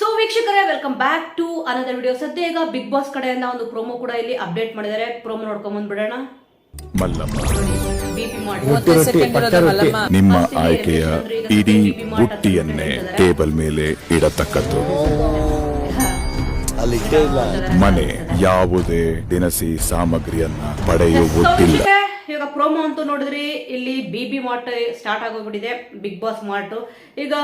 So ವೀಕ್ಷಕರೇ welcome back to another video ಸದ್ಯ ಈಗ ಬಿಗ್ ಬಾಸ್ ಕಡೆಯಿಂದ ಒಂದು ಪ್ರೋಮೋ ಕೂಡ ಇಲ್ಲಿ ಅಪ್ಡೇಟ್ ಮಾಡಿದ್ದಾರೆ. ಪ್ರೋಮೋ ನೋಡ್ಕೊಂಡ್ ಬಂದ್ಬಿಡೋಣ. ನಿಮ್ಮ ಆಯ್ಕೆಯ ಇಡೀ ಬುಟ್ಟಿಯನ್ನೇ ಟೇಬಲ್ ಮೇಲೆ ಇಡತಕ್ಕದ್ದು. ಮನೆ ಯಾವುದೇ ದಿನಸಿ ಸಾಮಗ್ರಿಯನ್ನ ಪಡೆಯುವುದಿಲ್ಲ. ಇವಾಗ ಪ್ರೋಮೋ ಅಂತೂ ನೋಡಿದ್ರಿ, ಇಲ್ಲಿ ಬಿ ಬಿ ಮಾರ್ಟ್ ಸ್ಟಾರ್ಟ್ ಆಗೋಗ್ಬಿಟ್ಟಿದೆ ಬಿಗ್ ಬಾಸ್ ಮಾರ್ಟ್ ಈಗ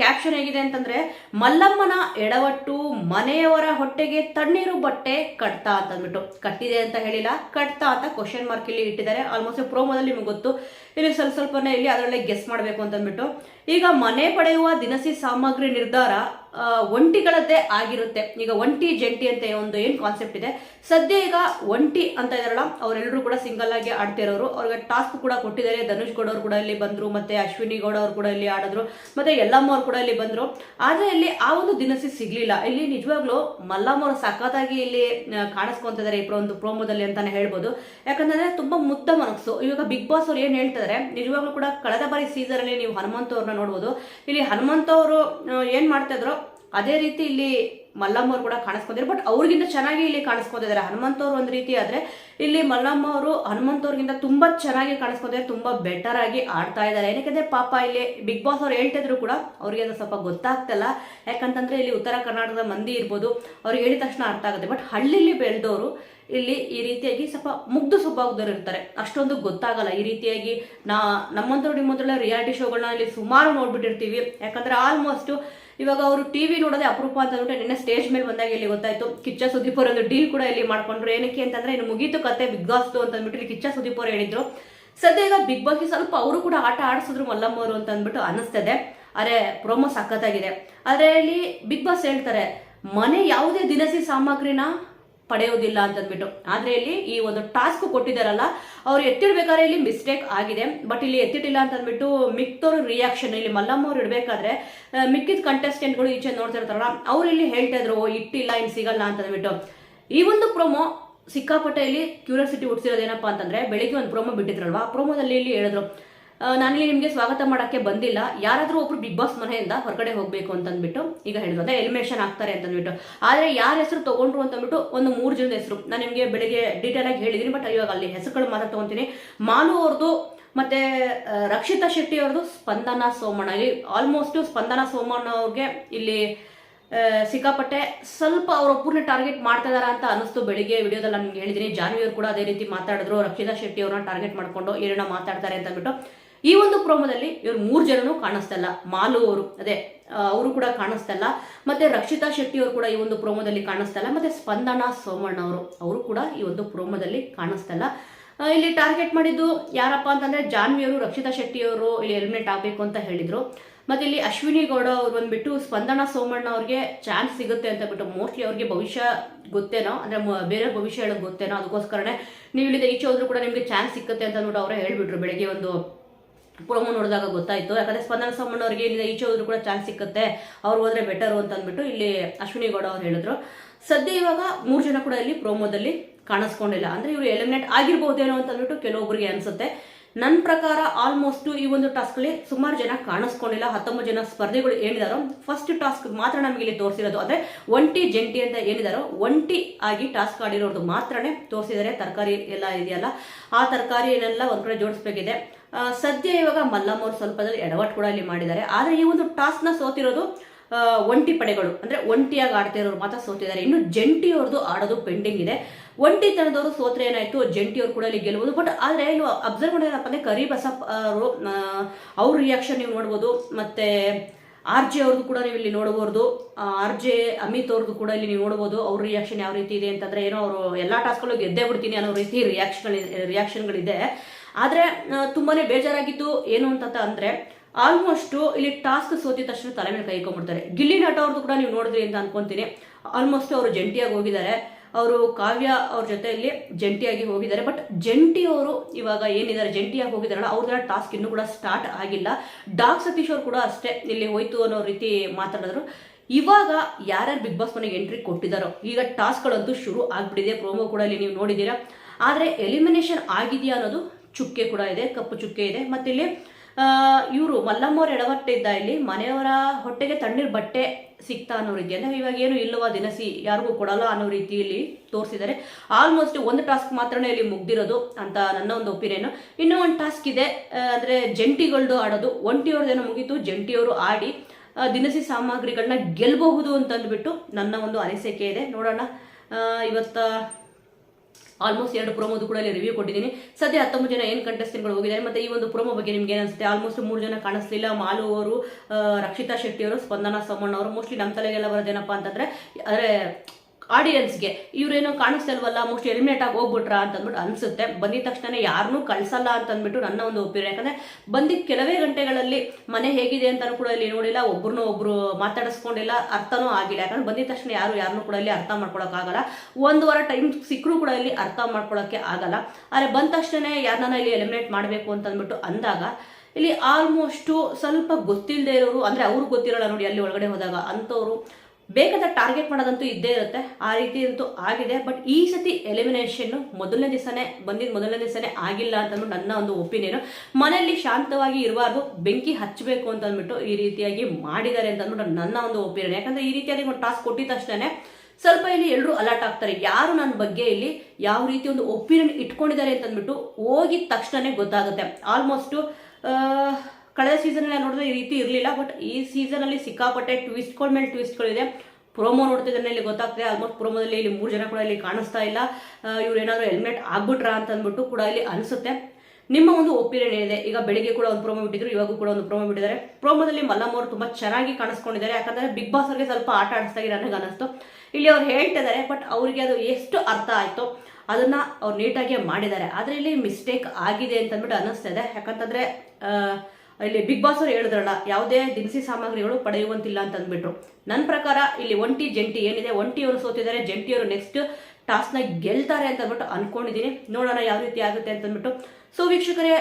ಕ್ಯಾಪ್ಷನ್ ಹೇಗಿದೆ ಅಂತಂದ್ರೆ, ಮಲ್ಲಮ್ಮನ ಎಡವಟ್ಟು ಮನೆಯವರ ಹೊಟ್ಟೆಗೆ ತಣ್ಣೀರು ಬಟ್ಟೆ ಕಟ್ತಾ ಅಂತ ಅಂದ್ಬಿಟ್ಟು. ಕಟ್ಟಿದೆ ಅಂತ ಹೇಳಿಲ್ಲ, ಕಟ್ತಾ ಅಂತ ಕ್ವಶನ್ ಮಾರ್ಕ್ ಇಲ್ಲಿ ಇಟ್ಟಿದ್ದಾರೆ. ಆಲ್ಮೋಸ್ಟ್ ಪ್ರೋಮೋದಲ್ಲಿ ನಿಮ್ಗೆ ಗೊತ್ತು. ಇಲ್ಲಿ ಸ್ವಲ್ಪ ಸ್ವಲ್ಪನೇ ಇಲ್ಲಿ ಅದರಲ್ಲೇ ಗೆಸ್ ಮಾಡಬೇಕು ಅಂತ ಅಂದ್ಬಿಟ್ಟು. ಈಗ ಮನೆ ಪಡೆಯುವ ದಿನಸಿ ಸಾಮಗ್ರಿ ನಿರ್ಧಾರ ಒಂಟಿಗಳದ್ದೇ ಆಗಿರುತ್ತೆ. ಈಗ ಒಂಟಿ, ಜಂಟಿ ಅಂತ ಒಂದು ಏನು ಕಾನ್ಸೆಪ್ಟ್ ಇದೆ? ಸದ್ಯ ಈಗ ಒಂಟಿ ಅಂತ ಇದಾರಲ್ಲ ಅವರೆಲ್ಲರೂ ಕೂಡ ಸಿಂಗಲ್ ಆಗಿ ಆಡ್ತಿರೋರು. ಅವ್ರಿಗೆ ಟಾಸ್ಕ್ ಕೂಡ ಕೊಟ್ಟಿದ್ದಾರೆ. ಧನುಷ್ ಗೌಡ ಅವರು ಕೂಡ ಇಲ್ಲಿ ಬಂದ್ರು, ಮತ್ತೆ ಅಶ್ವಿನಿ ಗೌಡ ಅವ್ರು ಕೂಡ ಇಲ್ಲಿ ಆಡಿದ್ರು, ಮತ್ತೆ ಯಲ್ಲಮ್ಮ ಅವ್ರು ಕೂಡ ಇಲ್ಲಿ ಬಂದ್ರು. ಆದರೆ ಇಲ್ಲಿ ಆ ಒಂದು ದಿನಸಿ ಸಿಗ್ಲಿಲ್ಲ. ಇಲ್ಲಿ ನಿಜವಾಗ್ಲೂ ಮಲ್ಲಮ್ಮ ಅವರು ಸಖತ್ತಾಗಿ ಇಲ್ಲಿ ಕಾಣಿಸ್ಕೊಂತಿದ್ದಾರೆ ಇಬ್ಬರು ಒಂದು ಪ್ರೋಮೋದಲ್ಲಿ ಅಂತಾನೆ ಹೇಳ್ಬೋದು. ಯಾಕಂತಂದ್ರೆ ತುಂಬಾ ಮುದ್ದ ಮನಸ್ಸು. ಇವಾಗ ಬಿಗ್ ಬಾಸ್ ಅವ್ರು ಏನು ಹೇಳ್ತಿದ್ದಾರೆ ನಿಜವಾಗ್ಲೂ ಕೂಡ ಕಳೆದ ಬಾರಿ ಸೀಸನ್ ಅಲ್ಲಿ ನೀವು ಹನುಮಂತ ಅವ್ರನ್ನ ನೋಡ್ಬೋದು. ಇಲ್ಲಿ ಹನುಮಂತ ಅವರು ಏನ್ ಮಾಡ್ತಾ ಅದೇ ರೀತಿ ಇಲ್ಲಿ ಮಲ್ಲಮ್ಮ ಅವರು ಕೂಡ ಕಾಣಿಸ್ಕೊಂಡಿದ್ದಾರೆ ಬಟ್ ಅವ್ರಿಗಿಂತ ಚೆನ್ನಾಗಿ ಇಲ್ಲಿ ಕಾಣಿಸ್ಕೊಂಡಿದ್ದಾರೆ ಹನುಮಂತ ಅವ್ರು ಒಂದು ರೀತಿ ಆದ್ರೆ ಇಲ್ಲಿ ಮಲ್ಲಮ್ಮ ಅವರು, ಹನುಮಂತ ಅವ್ರಿಗಿಂತ ತುಂಬಾ ಚೆನ್ನಾಗಿ ಕಾಣಿಸ್ಕೊಂಡಿದ್ದಾರೆ ತುಂಬಾ ಬೆಟರ್ ಆಗಿ ಆಡ್ತಾ ಇದ್ದಾರೆ ಏನಕ್ಕೆ ಪಾಪ ಇಲ್ಲಿ ಬಿಗ್ ಬಾಸ್ ಅವ್ರು ಹೇಳ್ತಿದ್ರು ಕೂಡ ಅವ್ರಿಗೆ ಅದು ಸ್ವಲ್ಪ ಗೊತ್ತಾಗ್ತಲ್ಲ. ಯಾಕಂತಂದ್ರೆ ಇಲ್ಲಿ ಉತ್ತರ ಕರ್ನಾಟಕದ ಮಂದಿ ಇರ್ಬೋದು ಅವ್ರಿಗೆ ಹೇಳಿದ ತಕ್ಷಣ ಅರ್ಥ ಆಗುತ್ತೆ. ಬಟ್ ಹಳ್ಳಿಲಿ ಬೆಳೆದವರು ಇಲ್ಲಿ ಈ ರೀತಿಯಾಗಿ ಸ್ವಲ್ಪ ಮುಗ್ಧ ಸ್ವಭಾವದವ್ರು ಇರ್ತಾರೆ. ಅಷ್ಟೊಂದು ಗೊತ್ತಾಗಲ್ಲ. ಈ ರೀತಿಯಾಗಿ ನಾ ನಮ್ಮಂತರು ನಿಮ್ಮಂತರ ರಿಯಾಲಿಟಿ ಶೋಗಳನ್ನ ಇಲ್ಲಿ ಸುಮಾರು ನೋಡ್ಬಿಟ್ಟಿರ್ತೀವಿ. ಯಾಕಂದ್ರೆ ಆಲ್ಮೋಸ್ಟ್ ಇವಾಗ ಅವರು ಟಿವಿ ನೋಡೋದೇ ಅಪರೂಪ ಅಂತ ಅಂದ್ಬಿಟ್ಟು ನಿನ್ನೆ ಸ್ಟೇಜ್ ಮೇಲೆ ಬಂದಾಗ ಇಲ್ಲಿ ಗೊತ್ತಾಯ್ತು? ಕಿಚ್ಚ ಸುದೀಪ್ ಅವ್ರ ಒಂದು ಡೀಲ್ ಕೂಡ ಇಲ್ಲಿ ಮಾಡ್ಕೊಂಡ್ರು? ಏನಕ್ಕೆ ಅಂತಂದ್ರೆ ಇನ್ನು ಮುಗೀತು ಕತೆ ಬಿಗ್ ಬಾಸ್ದು ಅಂತ ಅಂದ್ಬಿಟ್ಟು ಇಲ್ಲಿ ಕಿಚ್ಚ ಸುದೀಪ್ ಅವರು ಹೇಳಿದ್ರು. ಸದ್ಯ ಈಗ ಬಿಗ್ ಬಾಸ್ಗೆ ಸ್ವಲ್ಪ ಅವರು ಕೂಡ ಆಟ ಆಡಿಸಿದ್ರು ಮಲ್ಲಮ್ಮವರು ಅಂತ ಅಂದ್ಬಿಟ್ಟು ಅನಿಸ್ತದೆ. ಅರೆ ಪ್ರೋಮೋ ಸಕ್ಕತ್ತಾಗಿದೆ ಅದರಲ್ಲಿ ಬಿಗ್ ಬಾಸ್ ಹೇಳ್ತಾರೆ, ಮನೆ ಯಾವುದೇ ದಿನಸಿ ಸಾಮಗ್ರಿನ ಪಡೆಯೋದಿಲ್ಲ ಅಂತಂದ್ಬಿಟ್ಟು. ಆದ್ರೆ ಇಲ್ಲಿ ಈ ಒಂದು ಟಾಸ್ಕ್ ಕೊಟ್ಟಿದ್ದಾರಲ್ಲ ಅವ್ರು ಎತ್ತಿಡ್ಬೇಕಾದ್ರೆ ಇಲ್ಲಿ ಮಿಸ್ಟೇಕ್ ಆಗಿದೆ. ಬಟ್ ಇಲ್ಲಿ ಎತ್ತಿಟ್ಟಿಲ್ಲ ಅಂತ ಅಂದ್ಬಿಟ್ಟು ರಿಯಾಕ್ಷನ್ ಇಲ್ಲಿ ಮಲ್ಲಮ್ಮ ಅವ್ರು ಇಡಬೇಕಾದ್ರೆ ಮಿಕ್ಕಿದ ಕಂಟೆಸ್ಟೆಂಟ್ಗಳು ಈಚೆ ನೋಡ್ತಾ ಇರ್ತಾರಲ್ಲ ಅವ್ರು ಇಲ್ಲಿ ಹೇಳ್ತಾ ಇದ್ರು "ಓ, ಇಟ್ಟಿಲ್ಲ ಇನ್ ಸಿಗಲ್ಲ ಅಂತ ಅಂದ್ಬಿಟ್ಟು ಈ ಒಂದು ಪ್ರೊಮೋ ಸಿಕ್ಕಾಪಟ್ಟೆ ಇಲ್ಲಿ ಕ್ಯೂರಿಯಾಸಿಟಿ ಹುಟ್ಟಿಸಿರೋದೇನಪ್ಪ ಅಂತಂದ್ರೆ ಬೆಳಿಗ್ಗೆ ಒಂದು ಪ್ರೊಮೋ ಬಿಟ್ಟಿದ್ರಲ್ವಾ? ಆ ಪ್ರೋಮೋದಲ್ಲಿ ಇಲ್ಲಿ ಹೇಳಿದ್ರು ನಾನಿಲ್ಲಿ ನಿಮಗೆ ಸ್ವಾಗತ ಮಾಡಕ್ಕೆ ಬಂದಿಲ್ಲ. ಯಾರಾದರೂ ಒಬ್ರು ಬಿಗ್ ಬಾಸ್ ಮನೆಯಿಂದ ಹೊರಗಡೆ ಹೋಗಬೇಕು ಅಂತಂದ್ಬಿಟ್ಟು ಈಗ ಹೇಳಿದ್ರು ಎಲಿಮೇಷನ್ ಎಲಿಮಿನೇಷನ್ ಆಗ್ತಾರೆ ಅಂತಂದ್ಬಿಟ್ಟು. ಆದರೆ ಯಾರ ಹೆಸರು ತಗೊಂಡ್ರು ಅಂತಂದ್ಬಿಟ್ಟು ಒಂದು ಮೂರು ಜನದ ಹೆಸರು. ನಾನು ನಿಮಗೆ ಬೆಳಿಗ್ಗೆ ಡೀಟೇಲ್ ಆಗಿ ಹೇಳಿದ್ದೀನಿ ಬಟ್ ಇವಾಗ ಅಲ್ಲಿ ಹೆಸರುಗಳು ಮಾತ್ರ ತಗೊಂತೀನಿ. ಮಾಲು ಅವ್ರದ್ದು ಮತ್ತೆ ರಕ್ಷಿತಾ ಶೆಟ್ಟಿ ಅವ್ರದ್ದು ಸ್ಪಂದನ ಸೋಮಣ್ಣ. ಇಲ್ಲಿ ಆಲ್ಮೋಸ್ಟ್ ಸ್ಪಂದನ ಸೋಮಣ್ಣ ಅವ್ರಿಗೆ ಇಲ್ಲಿ ಸಿಕ್ಕಾಪಟ್ಟೆ ಸ್ವಲ್ಪ ಅವ್ರೊಬ್ಬರನ್ನ ಟಾರ್ಗೆಟ್ ಮಾಡ್ತಾ ಇದಾರ ಅಂತ ಅನಿಸ್ತು ಬೆಳಿಗ್ಗೆ ವಿಡಿಯೋದಲ್ಲಿ ನಾನು ನಿಮ್ಗೆ ಹೇಳಿದ್ದೀನಿ ಜಾನ್ವಿ ಕೂಡ ಅದೇ ರೀತಿ ಮಾತಾಡಿದ್ರು. ರಕ್ಷಿತಾ ಶೆಟ್ಟಿ ಅವ್ರನ್ನ ಟಾರ್ಗೆಟ್ ಮಾಡ್ಕೊಂಡು ಏನೋ ಮಾತಾಡ್ತಾರೆ ಅಂತ ಅಂದ್ಬಿಟ್ಟು ಈ ಒಂದು ಪ್ರೋಮೋದಲ್ಲಿ ಇವರು ಮೂರು ಜನನು ಕಾಣಿಸ್ತಾ ಇಲ್ಲ. ಮಾಲು ಅವರು, ಅದೇ ಅವರು ಕೂಡ ಕಾಣಿಸ್ತಾ ಇಲ್ಲ. ಮತ್ತೆ ರಕ್ಷಿತಾ ಶೆಟ್ಟಿ ಅವರು ಕೂಡ ಈ ಒಂದು ಪ್ರೋಮೋದಲ್ಲಿ ಕಾಣಿಸ್ತಾ ಇಲ್ಲ. ಮತ್ತೆ ಸ್ಪಂದನ ಸೋಮಣ್ಣ ಅವರು ಅವರು ಕೂಡ ಈ ಒಂದು ಪ್ರೋಮೋದಲ್ಲಿ ಕಾಣಿಸ್ತಾ ಇಲ್ಲ. ಇಲ್ಲಿ ಟಾರ್ಗೆಟ್ ಮಾಡಿದ್ದು ಯಾರಪ್ಪ ಅಂತಂದ್ರೆ ಜಾನ್ವಿ ಅವರು, ರಕ್ಷಿತಾ ಶೆಟ್ಟಿ ಅವರು ಇಲ್ಲಿ ಎಲಿಮಿನೇಟ್ ಆಗಬೇಕು ಅಂತ ಹೇಳಿದ್ರು. ಮತ್ತೆ ಇಲ್ಲಿ ಅಶ್ವಿನಿ ಗೌಡ ಅವ್ರು ಬಂದ್ಬಿಟ್ಟು ಸ್ಪಂದನ ಸೋಮಣ್ಣ ಅವ್ರಿಗೆ ಚಾನ್ಸ್ ಸಿಗುತ್ತೆ ಅಂತ ಬಿಟ್ಟು ಮೋಸ್ಟ್ಲಿ ಅವ್ರಿಗೆ ಭವಿಷ್ಯ ಗೊತ್ತೇನೋ, ಅಂದ್ರೆ ಬೇರೆ ಭವಿಷ್ಯ ಹೇಳೋದು ಗೊತ್ತೇನೋ ಅದಕ್ಕೋಸ್ಕರನೇ ನೀವು ಇಲ್ಲಿಂದ ಈಚೆ ಹೋದ್ರು ಕೂಡ ನಿಮಗೆ ಚಾನ್ಸ್ ಸಿಕ್ಕತ್ತೆ ಅಂತ ಅಂದ್ಬಿಟ್ಟು ಅವರೇ ಹೇಳ್ಬಿಟ್ರು ಬೆಳಗ್ಗೆ ಒಂದು ಪ್ರೋಮೋ ನೋಡಿದಾಗ ಗೊತ್ತಾಯ್ತು. ಯಾಕಂದ್ರೆ ಸ್ಪಂದನ ಸೋಮಣ್ಣ ಅವ್ರಿಗೆ ಇಲ್ಲಿಂದ ಈಚೆ ಹೋದ್ರು ಕೂಡ ಚಾನ್ಸ್ ಸಿಕ್ಕತ್ತೆ. ಅವ್ರು ಹೋದ್ರೆ ಬೆಟರು ಅಂತ ಅಂದ್ಬಿಟ್ಟು ಇಲ್ಲಿ ಅಶ್ವಿನಿ ಗೌಡ ಅವ್ರು ಹೇಳಿದ್ರು. ಸದ್ಯ ಇವಾಗ ಮೂರು ಜನ ಕೂಡ ಇಲ್ಲಿ ಪ್ರೋಮೋದಲ್ಲಿ ಕಾಣಿಸ್ಕೊಂಡಿಲ್ಲ. ಅಂದ್ರೆ ಇವರು ಎಲಿಮಿನೇಟ್ ಆಗಿರ್ಬೋದೇನೋ ಅಂತ ಅಂದ್ಬಿಟ್ಟು ಕೆಲವೊಬ್ಬರಿಗೆ ಅನ್ಸುತ್ತೆ. ನನ್ನ ಪ್ರಕಾರ ಆಲ್ಮೋಸ್ಟ್ ಈ ಒಂದು ಟಾಸ್ಕ್ ಅಲ್ಲಿ ಸುಮಾರು ಜನ ಕಾಣಿಸ್ಕೊಂಡಿಲ್ಲ. ಹತ್ತೊಂಬತ್ತು ಜನ ಸ್ಪರ್ಧೆಗಳು ಏನಿದಾರೋ ಫಸ್ಟ್ ಟಾಸ್ಕ್ ಮಾತ್ರ ನಮಗೆ ಇಲ್ಲಿ ತೋರಿಸಿರೋದು. ಅಂದ್ರೆ ಒಂಟಿ ಜಂಟಿ ಅಂತ ಏನಿದಾರೋ, ಒಂಟಿ ಆಗಿ ಟಾಸ್ಕ್ ಆಡಿರೋದು ಮಾತ್ರನೇ ತೋರಿಸಿದ್ದಾರೆ. ತರಕಾರಿ ಎಲ್ಲ ಇದೆಯಲ್ಲ, ಆ ತರಕಾರಿ ಏನೆಲ್ಲ ಒಂದ್ ಕಡೆ ಜೋಡಿಸ್ಬೇಕಿದೆ. ಸದ್ಯ ಇವಾಗ ಮಲ್ಲಮ್ಮ ಅವ್ರು ಸ್ವಲ್ಪದಲ್ಲಿ ಎಡವಟ್ ಕೂಡ ಇಲ್ಲಿ ಮಾಡಿದ್ದಾರೆ. ಆದ್ರೆ ಈ ಒಂದು ಟಾಸ್ಕ್ನ ಸೋತಿರೋದು ಒಂಟಿ ಪಡೆಗಳು. ಅಂದ್ರೆ ಒಂಟಿಯಾಗಿ ಆಡ್ತಾ ಇರೋರು ಮಾತ್ರ ಸೋತಿದ್ದಾರೆ. ಇನ್ನು ಜಂಟಿ ಅವ್ರದ್ದು ಆಡೋದು ಪೆಂಡಿಂಗ್ ಇದೆ. ಒಂಟಿತನದವರು ಸೋತ್ರೆ ಏನಾಯ್ತು ಜಂಟಿಯವ್ರು ಕೂಡ ಇಲ್ಲಿ ಗೆಲ್ಬಹುದು ಬಟ್ ಆದ್ರೆ ಇಲ್ಲಿ ಅಬ್ಸರ್ವ್ ಮಾಡೋದೇನಪ್ಪ ಅಂದರೆ ಕರಿ ಬಸಪ್ಪ ಅವರು ಅವ್ರ ರಿಯಾಕ್ಷನ್ ನೀವು ನೋಡ್ಬೋದು. ಮತ್ತೆ ಆರ್ ಜೆ ಅವ್ರದ್ದು ಕೂಡ ನೀವು ಇಲ್ಲಿ ನೋಡಬಹುದು ಆರ್ ಜೆ ಅಮಿತ್ ಅವ್ರದ್ದು ಕೂಡ ಇಲ್ಲಿ ನೀವು ನೋಡಬಹುದು ಅವ್ರ ರಿಯಾಕ್ಷನ್ ಯಾವ ರೀತಿ ಇದೆ ಅಂತಂದ್ರೆ ಏನೋ ಅವರು ಎಲ್ಲಾ ಟಾಸ್ಕ್ಗಳು ಗೆದ್ದೇ ಬಿಡ್ತೀನಿ ಅನ್ನೋ ರೀತಿ ರಿಯಾಕ್ಷನ್ ರಿಯಾಕ್ಷನ್ಗಳಿದೆ ಆದ್ರೆ ತುಂಬಾನೇ ಬೇಜಾರಾಗಿದ್ದು ಏನು ಅಂತ ಅಂದ್ರೆ ಆಲ್ಮೋಸ್ಟ್ ಇಲ್ಲಿ ಟಾಸ್ಕ್ ಸೋತಿದ ತಕ್ಷಣ ತಲೆ ಮೇಲೆ ಕೈ ಇಟ್ಕೊಂಡ್ಬಿಡ್ತಾರೆ. ಗಿಲ್ಲಿ ನಟ ಅವ್ರದ್ದು ಕೂಡ ನೀವು ನೋಡಿದ್ರಿ ಅಂತ ಅನ್ಕೊಂತೀನಿ. ಆಲ್ಮೋಸ್ಟ್ ಅವರು ಜಂಟಿಯಾಗಿ ಹೋಗಿದ್ದಾರೆ. ಅವರು ಕಾವ್ಯ ಅವ್ರ ಜೊತೆಯಲ್ಲಿ ಜಂಟಿಯಾಗಿ ಹೋಗಿದ್ದಾರೆ. ಬಟ್ ಜಂಟಿ ಅವರು ಇವಾಗ ಏನಿದ್ದಾರೆ? ಜಂಟಿಯಾಗಿ ಹೋಗಿದಾರಲ್ಲ ಅವ್ರದ್ದೆಲ್ಲ ಟಾಸ್ಕ್ ಇನ್ನೂ ಕೂಡ ಸ್ಟಾರ್ಟ್ ಆಗಿಲ್ಲ. ಡಾಕ್ ಸತೀಶ್ ಅವರು ಕೂಡ ಅಷ್ಟೇ ಇಲ್ಲಿ ಹೋಯ್ತು ಅನ್ನೋ ರೀತಿ ಮಾತಾಡಿದ್ರು. ಇವಾಗ ಯಾರ್ಯಾರು ಬಿಗ್ ಬಾಸ್ ಮನೆಗೆ ಎಂಟ್ರಿ ಕೊಟ್ಟಿದ್ದಾರೋ, ಈಗ ಟಾಸ್ಕ್ಗಳಂತೂ ಶುರು ಆಗ್ಬಿಟ್ಟಿದೆ. ಪ್ರೋಮೋ ಕೂಡ ಇಲ್ಲಿ ನೀವು ನೋಡಿದ್ದೀರಾ. ಆದರೆ ಎಲಿಮಿನೇಷನ್ ಆಗಿದೆಯಾ ಅನ್ನೋದು ಚುಕ್ಕೆ ಕೂಡ ಇದೆ, ಕಪ್ಪು ಚುಕ್ಕೆ ಇದೆ. ಮತ್ತೆ ಇಲ್ಲಿ ಇವರು ಮಲ್ಲಮ್ಮವ್ರ ಎಡವಟ್ಟಿದ್ದ ಇಲ್ಲಿ ಮನೆಯವರ ಹೊಟ್ಟೆಗೆ ತಣ್ಣೀರು ಬಟ್ಟೆ ಸಿಗ್ತಾ ಅನ್ನೋ ರೀತಿ. ಅಂದ್ರೆ ಇವಾಗ ಏನು ಇಲ್ಲವ ದಿನಸಿ, ಯಾರಿಗೂ ಕೊಡಲ್ಲ ಅನ್ನೋ ರೀತಿಯಲ್ಲಿ ತೋರಿಸಿದ್ದಾರೆ. ಆಲ್ಮೋಸ್ಟ್ ಒಂದು ಟಾಸ್ಕ್ ಮಾತ್ರನೇ ಇಲ್ಲಿ ಮುಗ್ದಿರೋದು ಅಂತ ನನ್ನ ಒಂದು ಒಪಿನಿಯನ್ ಇನ್ನೂ ಒಂದು ಟಾಸ್ಕ್ ಇದೆ ಅಂದರೆ ಅಂದ್ರೆ ಜಂಟಿಗಳ್ದು ಆಡೋದು. ಒಂಟಿಯವ್ರದ್ದೇನೋ ಮುಗೀತು, ಜಂಟಿಯವರು ಆಡಿ ದಿನಸಿ ಸಾಮಗ್ರಿಗಳನ್ನ ಗೆಲ್ಲಬಹುದು ಅಂತ ಅಂದ್ಬಿಟ್ಟು ನನ್ನ ಒಂದು ಅನಿಸಿಕೆ ಇದೆ. ನೋಡೋಣ ಇವತ್ತ ಆಲ್ಮೋಸ್ಟ್ ಎರಡು ಪ್ರೋಮೋದು ಕೂಡ ರಿವ್ಯೂ ಕೊಟ್ಟಿದ್ದೀನಿ. ಸದ್ಯ ಹತ್ತೊಂಬತ್ತು ಜನ ಏನು ಕಂಟೆಸ್ಟೆಂಟ್ಗಳು ಹೋಗಿದ್ದಾರೆ, ಮತ್ತೆ ಈ ಒಂದು ಪ್ರೋಮೋ ಬಗ್ಗೆ ನಿಮ್ಗೆ ಏನಿಸುತ್ತೆ ಆಲ್ಮೋಸ್ಟ್ ಮೂರು ಜನ ಕಾಣಿಸ್ಲಿಲ್ಲ. ಮಾಲು ಅವರು ರಕ್ಷಿತಾ ಶೆಟ್ಟಿ ಅವರು, ಸ್ಪಂದನಾ ಸೋಮಣ್ಣ ಅವರು ಮೋಸ್ಟ್ಲಿ ನಮ್ಮ ತಲೆಗೆಲ್ಲ ಬರೋದೇನಪ್ಪ ಅಂತಂದ್ರೆ ಅಂದರೆ ಆಡಿಯನ್ಸ್ಗೆ ಇವ್ರೇನೋ ಕಾಣಿಸ್ತಲ್ವಲ್ಲ ಮೋಸ್ಟ್ ಎಲಿಮಿನೇಟ್ ಆಗಿ ಹೋಗ್ಬಿಟ್ರ ಅಂತ ಅಂದ್ಬಿಟ್ಟು ಅನ್ಸುತ್ತೆ. ಬಂದಿದ ತಕ್ಷಣ ಯಾರನ್ನೂ ಕಳ್ಸಲ್ಲ ಅಂತ ಅಂದ್ಬಿಟ್ಟು ನನ್ನ ಒಂದು ಒಪಿನಿಯನ್ ಯಾಕಂದರೆ ಬಂದಿದ್ದ ಕೆಲವೇ ಗಂಟೆಗಳಲ್ಲಿ ಮನೆ ಹೇಗಿದೆ ಅಂತಲೂ ಕೂಡ ಇಲ್ಲಿ ನೋಡಿಲ್ಲ ಒಬ್ರನ್ನೂ ಒಬ್ರು ಮಾತಾಡಿಸ್ಕೊಂಡಿಲ್ಲ, ಅರ್ಥನೂ ಆಗಿಲ್ಲ. ಯಾಕಂದ್ರೆ ಬಂದಿದ ತಕ್ಷಣ ಯಾರು ಯಾರನ್ನೂ ಕೂಡ ಇಲ್ಲಿ ಅರ್ಥ ಮಾಡ್ಕೊಳಕ್ಕಾಗಲ್ಲ. ಒಂದು ವಾರ ಟೈಮ್ ಸಿಕ್ಕರೂ ಕೂಡ ಇಲ್ಲಿ ಅರ್ಥ ಮಾಡ್ಕೊಳ್ಳೋಕ್ಕೆ ಆಗಲ್ಲ. ಆದರೆ ಬಂದ ತಕ್ಷಣ ಯಾರನ್ನ ಇಲ್ಲಿ ಎಲಿಮಿನೇಟ್ ಮಾಡಬೇಕು ಅಂತ ಅಂದ್ಬಿಟ್ಟು ಅಂದಾಗ, ಇಲ್ಲಿ ಆಲ್ಮೋಸ್ಟು ಸ್ವಲ್ಪ ಗೊತ್ತಿಲ್ಲದೆ ಇರೋರು, ಅಂದರೆ ಅವ್ರಿಗೆ ಗೊತ್ತಿರೋಲ್ಲ ನೋಡಿ, ಅಲ್ಲಿ ಒಳಗಡೆ ಹೋದಾಗ ಅಂಥವ್ರು ಬೇಕಾದ ಟಾರ್ಗೆಟ್ ಮಾಡೋದಂತೂ ಇದ್ದೇ ಇರುತ್ತೆ. ಆ ರೀತಿ ಅಂತೂ ಆಗಿದೆ. ಬಟ್ ಈ ಸತಿ ಎಲಿಮಿನೇಷನ್ ಮೊದಲನೇ ದಿವಸನೇ ಬಂದಿದ್ದ ಮೊದಲನೇ ದಿವಸನೇ ಆಗಿಲ್ಲ ಅಂತಂದ್ಬಿಟ್ಟು ನನ್ನ ಒಂದು ಒಪಿನಿಯನ್ ಮನೆಯಲ್ಲಿ ಶಾಂತವಾಗಿ ಇರಬಾರ್ದು, ಬೆಂಕಿ ಹಚ್ಚಬೇಕು ಅಂತ ಅಂದ್ಬಿಟ್ಟು ಈ ರೀತಿಯಾಗಿ ಮಾಡಿದ್ದಾರೆ ಅಂತ ಅಂದ್ಬಿಟ್ಟು ನನ್ನ ಒಂದು ಒಪಿನಿಯನ್ ಯಾಕಂದ್ರೆ ಈ ರೀತಿಯಾಗಿ ಒಂದು ಟಾಸ್ಕ್ ಕೊಟ್ಟಿದ ತಕ್ಷಣ ಸ್ವಲ್ಪ ಇಲ್ಲಿ ಎಲ್ಲರೂ ಅಲರ್ಟ್ ಆಗ್ತಾರೆ. ಯಾರು ನನ್ನ ಬಗ್ಗೆ ಇಲ್ಲಿ ಯಾವ ರೀತಿ ಒಂದು ಒಪಿನಿಯನ್ ಇಟ್ಕೊಂಡಿದ್ದಾರೆ ಅಂತ ಅಂದ್ಬಿಟ್ಟು ಹೋಗಿದ ತಕ್ಷಣನೇ ಗೊತ್ತಾಗುತ್ತೆ. ಆಲ್ಮೋಸ್ಟು ಕಳೆದ ಸೀಸನಲ್ಲಿ ನೋಡಿದ್ರೆ ಈ ರೀತಿ ಇರಲಿಲ್ಲ ಬಟ್ ಈ ಸೀಸನಲ್ಲಿ ಸಿಕ್ಕಾಪಟ್ಟೆ ಟ್ವಿಸ್ಟ್ಗಳ ಮೇಲೆ ಟ್ವಿಸ್ಟ್ಗಳಿದೆ ಪ್ರೋಮೋ ನೋಡ್ತಿದ್ರೆ ಇಲ್ಲಿ ಗೊತ್ತಾಗ್ತದೆ. ಆಲ್ಮೋಸ್ಟ್ ಪ್ರೋಮೋದಲ್ಲಿ ಇಲ್ಲಿ ಮೂರು ಜನ ಕೂಡ ಇಲ್ಲಿ ಕಾಣಿಸ್ತಾ ಇಲ್ಲ. ಇವ್ರು ಏನಾದರೂ ಹೆಲ್ಮೆಟ್ ಆಗ್ಬಿಟ್ರಾ ಅಂತ ಅಂದ್ಬಿಟ್ಟು ಕೂಡ ಇಲ್ಲಿ ಅನಿಸುತ್ತೆ. ನಿಮ್ಮ ಒಂದು ಒಪಿನಿಯನ್ ಏನಿದೆ? ಈಗ ಬೆಳಿಗ್ಗೆ ಕೂಡ ಒಂದು ಪ್ರೋಮೋ ಬಿಟ್ಟಿದ್ರು, ಇವಾಗೂ ಕೂಡ ಒಂದು ಪ್ರೋಮೋ ಬಿಟ್ಟಿದ್ದಾರೆ. ಪ್ರೋಮೋದಲ್ಲಿ ಮಲ್ಲಮ್ಮ ಅವರು ತುಂಬಾ ಚೆನ್ನಾಗಿ ಕಾಣಿಸ್ಕೊಂಡಿದ್ದಾರೆ. ಯಾಕಂದ್ರೆ ಬಿಗ್ ಬಾಸ್ ಅವರಿಗೆ ಸ್ವಲ್ಪ ಆಟ ಆಡಿಸ್ದಾಗಿ ನನಗೆ ಅನಿಸ್ತು ಇಲ್ಲಿ ಅವ್ರು ಹೇಳ್ತಿದ್ದಾರೆ ಬಟ್ ಅವರಿಗೆ ಅದು ಎಷ್ಟು ಅರ್ಥ ಆಯ್ತು ಅದನ್ನ ಅವ್ರು ನೀಟಾಗಿ ಮಾಡಿದ್ದಾರೆ. ಆದರೆ ಇಲ್ಲಿ ಮಿಸ್ಟೇಕ್ ಆಗಿದೆ ಅಂತ ಅಂದ್ಬಿಟ್ಟು ಅನ್ನಿಸ್ತಾ ಇದೆ ಯಾಕಂತಂದ್ರೆ ಇಲ್ಲಿ ಬಿಗ್ ಬಾಸ್ ಅವರು ಹೇಳಿದ್ರಲ್ಲ, ಯಾವುದೇ ದಿನಸಿ ಸಾಮಗ್ರಿಗಳು ಪಡೆಯುವಂತಿಲ್ಲ ಅಂತ ಅಂದ್ಬಿಟ್ರು. ನನ್ನ ಪ್ರಕಾರ ಇಲ್ಲಿ ಒಂಟಿ ಜಂಟಿ ಏನಿದೆ, ಒಂಟಿಯವರು ಸೋತಿದ್ದಾರೆ, ಜಂಟಿಯವರು ನೆಕ್ಸ್ಟ್ ಟಾಸ್ನ ಗೆಲ್ತಾರೆ ಅಂತ ಅಂದ್ಬಿಟ್ಟು ಅನ್ಕೊಂಡಿದ್ದೀನಿ ನೋಡೋಣ ಯಾವ ರೀತಿ ಆಗುತ್ತೆ ಅಂತ ಅಂದ್ಬಿಟ್ಟು. ಸೊ ವೀಕ್ಷಕರೇ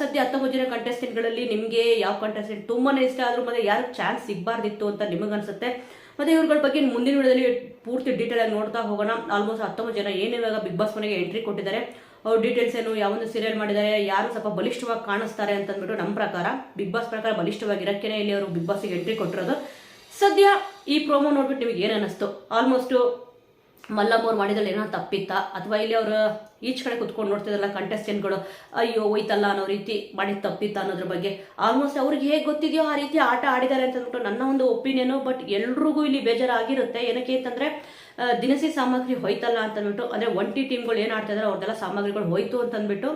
ಸದ್ಯ ಹತ್ತೊಂಬತ್ತು ಜನ ಕಂಟೆಸ್ಟೆಂಟ್ಗಳಲ್ಲಿ ನಿಮಗೆ ಯಾವ ಕಂಟೆಸ್ಟೆಂಟ್ ತುಂಬಾನೇ ಇಷ್ಟ ಆದರೂ ಮತ್ತೆ ಯಾರು ಚಾನ್ಸ್ ಸಿಗಬಾರ್ದಿತ್ತು ಅಂತ ನಿಮಗನ್ಸುತ್ತೆ. ಮತ್ತೆ ಇವ್ರಗಳ ಬಗ್ಗೆ ಮುಂದಿನ ವಿಡಿಯೋದಲ್ಲಿ ಪೂರ್ತಿ ಡೀಟೇಲ್ ಆಗಿ ನೋಡ್ತಾ ಹೋಗೋಣ. ಆಲ್ಮೋಸ್ಟ್ ಹತ್ತೊಂಬತ್ತು ಜನ ಏನು ಇವಾಗ ಬಿಗ್ ಬಾಸ್ ಮನೆಗೆ ಎಂಟ್ರಿ ಕೊಟ್ಟಿದ್ದಾರೆ. ಅವ್ರ ಡೀಟೇಲ್ಸ್ ಏನು ಯಾವೊಂದು ಸೀರಿಯಲ್ ಮಾಡಿದ್ದಾರೆ, ಯಾರು ಸ್ವಲ್ಪ ಬಲಿಷ್ಠವಾಗಿ ಕಾಣಿಸ್ತಾರೆ ಅಂತ ಅಂದ್ಬಿಟ್ಟು ನಮ್ಮ ಪ್ರಕಾರ ಬಿಗ್ ಬಾಸ್ ಪ್ರಕಾರ ಬಲಿಷ್ಠವಾಗಿರೋಕ್ಕೇನೆ ಇಲ್ಲಿ ಅವರು ಬಿಗ್ ಬಾಸ್ಗೆ ಎಂಟ್ರಿ ಕೊಟ್ಟಿರೋದು. ಸದ್ಯ ಈ ಪ್ರೋಮೋ ನೋಡ್ಬಿಟ್ಟು ನಿಮಗೆ ಏನು ಅನ್ನಿಸ್ತು? ಆಲ್ಮೋಸ್ಟು ಮಲ್ಲಮ್ಮ ಅವ್ರು ಮಾಡಿದಲ್ಲಿ ಏನೋ ತಪ್ಪಿತ್ತ? ಅಥವಾ ಇಲ್ಲಿ ಅವರು ಈಚ್ ಕಡೆ ಕುತ್ಕೊಂಡು ನೋಡ್ತಿದ್ರಲ್ಲ ಕಂಟೆಸ್ಟೆಂಟ್ಗಳು ಅಯ್ಯೋ ಹೋಯ್ತಲ್ಲ ಅನ್ನೋ ರೀತಿ ಮಾಡಿದ ತಪ್ಪಿತ್ತ ಅನ್ನೋದ್ರ ಬಗ್ಗೆ? ಆಲ್ಮೋಸ್ಟ್ ಅವ್ರಿಗೆ ಹೇಗೆ ಗೊತ್ತಿದೆಯೋ ಆ ರೀತಿ ಆಟ ಆಡಿದ್ದಾರೆ ಅಂತ ಅಂದ್ಬಿಟ್ಟು ನನ್ನ ಒಂದು ಒಪಿನಿಯನು ಬಟ್ ಎಲ್ರಿಗೂ ಇಲ್ಲಿ ಬೇಜಾರಾಗಿರುತ್ತೆ. ಏನಕ್ಕೆ ಅಂತಂದ್ರೆ ದಿನಸಿ ಸಾಮಗ್ರಿ ಹೋಯ್ತಲ್ಲ ಅಂತ ಅಂದ್ಬಿಟ್ಟು ಅಂದ್ರೆ ಒಂಟಿ ಟೀಮ್ಗಳು ಏನು ಆಡ್ತಾ ಇದಾರೆ ಅವ್ರದ್ದೆಲ್ಲ ಸಾಮಗ್ರಿಗಳು ಹೋಯ್ತು ಅಂತ ಅಂದ್ಬಿಟ್ಟು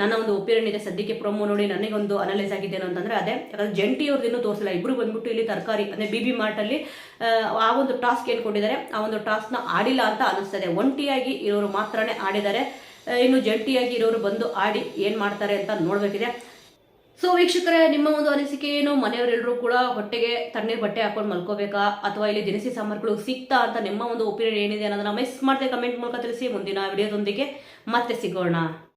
ನನ್ನ ಒಂದು ಒಪಿನಿಯನ್ ಇದೆ. ಸದ್ಯಕ್ಕೆ ಪ್ರೊಮೋ ನೋಡಿ ನನಗೊಂದು ಅನಲೈಸ್ ಆಗಿದ್ದೇನು ಅಂತಂದ್ರೆ ಅದೇ. ಯಾಕಂದ್ರೆ ಜಂಟಿ ಅವ್ರದ್ದು ತೋರಿಸಿಲ್ಲ. ಇಬ್ರು ಬಂದ್ಬಿಟ್ಟು ಇಲ್ಲಿ ತರಕಾರಿ, ಅಂದ್ರೆ ಬಿ ಬಿ ಮಾರ್ಟಲ್ಲಿ ಆ ಒಂದು ಟಾಸ್ಕ್ ಏನು ಕೊಟ್ಟಿದ್ದಾರೆ? ಆ ಒಂದು ಟಾಸ್ಕ್ನ ಆಡಿಲ್ಲ ಅಂತ ಅನಿಸ್ತದೆ. ಒಂಟಿಯಾಗಿ ಇರೋರು ಮಾತ್ರನೇ ಆಡಿದ್ದಾರೆ. ಇನ್ನು ಜಂಟಿಯಾಗಿ ಇರೋರು ಬಂದು ಆಡಿ ಏನು ಮಾಡ್ತಾರೆ ಅಂತ ನೋಡಬೇಕಿದೆ. ಸೊ ವೀಕ್ಷಕರೇ, ನಿಮ್ಮ ಒಂದು ಅನಿಸಿಕೆ ಏನು? ಮನೆಯವರೆಲ್ಲರೂ ಕೂಡ ಹೊಟ್ಟೆಗೆ ತಣ್ಣೀರು ಬಟ್ಟೆ ಹಾಕೊಂಡು ಮಲ್ಕೋಬೇಕಾ? ಅಥವಾ ಇಲ್ಲಿ ದಿನಸಿ ಸಾಂಬಾರುಗಳು ಸಿಗ್ತಾ ಅಂತ ನಿಮ್ಮ ಒಂದು ಒಪಿನಿಯನ್ ಏನಿದೆ ಅನ್ನೋದನ್ನ ಮಿಸ್ ಮಾಡದೆ ಕಮೆಂಟ್ ಮೂಲಕ ತಿಳಿಸಿ. ಮುಂದಿನ ವಿಡಿಯೋದೊಂದಿಗೆ ಮತ್ತೆ ಸಿಗೋಣ.